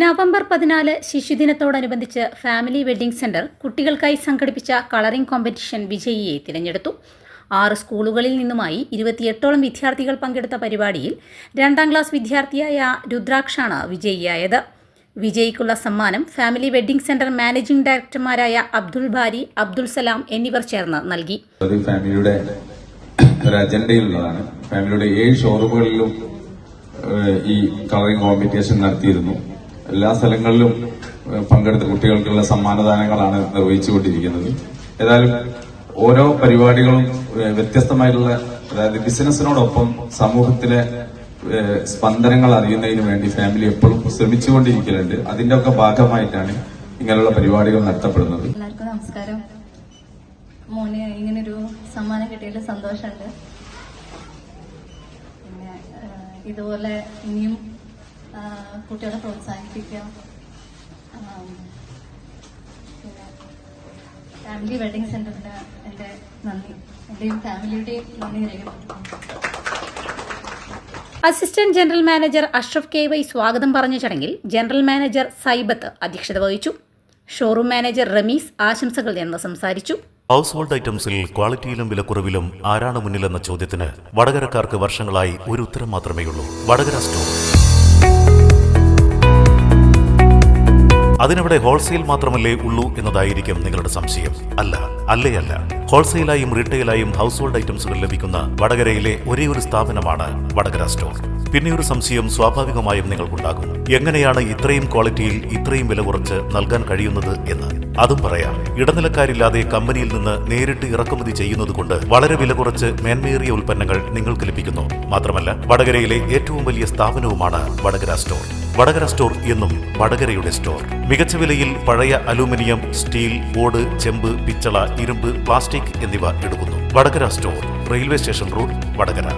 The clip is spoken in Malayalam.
നവംബർ പതിനാല് ശിശുദിനത്തോടനുബന്ധിച്ച് ഫാമിലി വെഡ്ഡിംഗ് സെന്റർ കുട്ടികൾക്കായി സംഘടിപ്പിച്ച കളറിംഗ് കോമ്പറ്റീഷൻ വിജയിയെ തിരഞ്ഞെടുത്തു. ആറ് സ്കൂളുകളിൽ നിന്നുമായി ഇരുപത്തിയെട്ടോളം വിദ്യാർത്ഥികൾ പങ്കെടുത്ത പരിപാടിയിൽ രണ്ടാം ക്ലാസ് വിദ്യാർത്ഥിയായ രുദ്രാക്ഷാണ് വിജയിയായത്. വിജയിക്കുള്ള സമ്മാനം ഫാമിലി വെഡ്ഡിംഗ് സെന്റർ മാനേജിംഗ് ഡയറക്ടർമാരായ അബ്ദുൽ ബാരി അബ്ദുൽ സലാം എന്നിവർ ചേർന്ന് നൽകി. ഫാമിലിയുടെ ഫാമിലിയുടെ ഷോറൂമുകളിലും ഈ കളറിംഗ് കോമ്പറ്റീഷൻ നടത്തിയിരുന്നു. എല്ലാ സ്ഥലങ്ങളിലും പങ്കെടുത്ത കുട്ടികൾക്കുള്ള സമ്മാനദാനങ്ങളാണ് നിർവഹിച്ചുകൊണ്ടിരിക്കുന്നത്. ഏതായാലും ഓരോ പരിപാടികളും വ്യത്യസ്തമായിട്ടുള്ള അതായത് ബിസിനസ്സിനോടൊപ്പം സമൂഹത്തിലെ സ്പന്ദനങ്ങൾ അറിയുന്നതിന് വേണ്ടി ഫാമിലി എപ്പോഴും ശ്രമിച്ചുകൊണ്ടിരിക്കലുണ്ട്. അതിന്റെ ഒക്കെ ഭാഗമായിട്ടാണ് ഇങ്ങനെയുള്ള പരിപാടികൾ നടത്തപ്പെടുന്നത്. എല്ലാവർക്കും നമസ്കാരം. മോന് ഇങ്ങനൊരു സമ്മാനം കിട്ടിയതിൽ സന്തോഷമുണ്ട്. പിന്നെ ഇതുപോലെ ഇനിയും കുട്ടികളെ പ്രോത്സാഹിപ്പിക്കുക. ഫാമിലി വെഡിങ് സെന്ററിന് എന്റെ നന്ദി. എന്റെയും ഫാമിലിയുടെയും നന്ദി രേഖപ്പെടുത്തുന്നു. Assistant general manager Ashraf K Y സ്വാഗതം പറഞ്ഞ ചടങ്ങിൽ ജനറൽ മാനേജർ സൈബത്ത് അധ്യക്ഷത വഹിച്ചു. ഷോറൂം മാനേജർ റമീസ് ആശംസകൾ എന്ന് സംസാരിച്ചു. ഹൗസ് ഹോൾഡ് ഐറ്റംസിൽ ക്വാളിറ്റിയിലും വിലക്കുറവിലും ആരാണ് മുന്നിലെന്ന ചോദ്യത്തിന് വടകരക്കാർക്ക് വർഷങ്ങളായി ഒരു ഉത്തരം മാത്രമേയുള്ളൂ. വടകര സ്റ്റോർ അതിനവിടെ ഹോൾസെയിൽ മാത്രമല്ലേ ഉള്ളൂ എന്നതായിരിക്കും നിങ്ങളുടെ സംശയം. അല്ല അല്ലേ അല്ല. ഹോൾസെയിലായും റീറ്റെയിലായും ഹൗസ് ഹോൾഡ് ഐറ്റംസുകൾ ലഭിക്കുന്ന വടകരയിലെ ഒരേ ഒരു സ്ഥാപനമാണ് വടകര സ്റ്റോർ. പിന്നെ ഒരു സംശയം സ്വാഭാവികമായും നിങ്ങൾക്കുണ്ടാകും. എങ്ങനെയാണ് ഇത്രയും ക്വാളിറ്റിയിൽ ഇത്രയും വില കുറച്ച് നൽകാൻ കഴിയുന്നത് എന്ന്? അതും പറയാം. ഇടനിലക്കാരില്ലാതെ കമ്പനിയിൽ നിന്ന് നേരിട്ട് ഇറക്കുമതി ചെയ്യുന്നതുകൊണ്ട് വളരെ വില കുറച്ച് മേന്മയേറിയ ഉൽപ്പന്നങ്ങൾ നിങ്ങൾക്ക് ലഭിക്കുന്നു. മാത്രമല്ല വടകരയിലെ ഏറ്റവും വലിയ സ്ഥാപനവുമാണ് വടകര സ്റ്റോർ. വടകര സ്റ്റോർ എന്നും വടകരയുടെ സ്റ്റോർ. മികച്ച വിലയിൽ പഴയ അലൂമിനിയം സ്റ്റീൽ ഓട് ചെമ്പ് പിച്ചള ഇരുമ്പ് പ്ലാസ്റ്റിക് എന്നിവ എടുക്കുന്നു. Vadakara store railway station road Vadakara.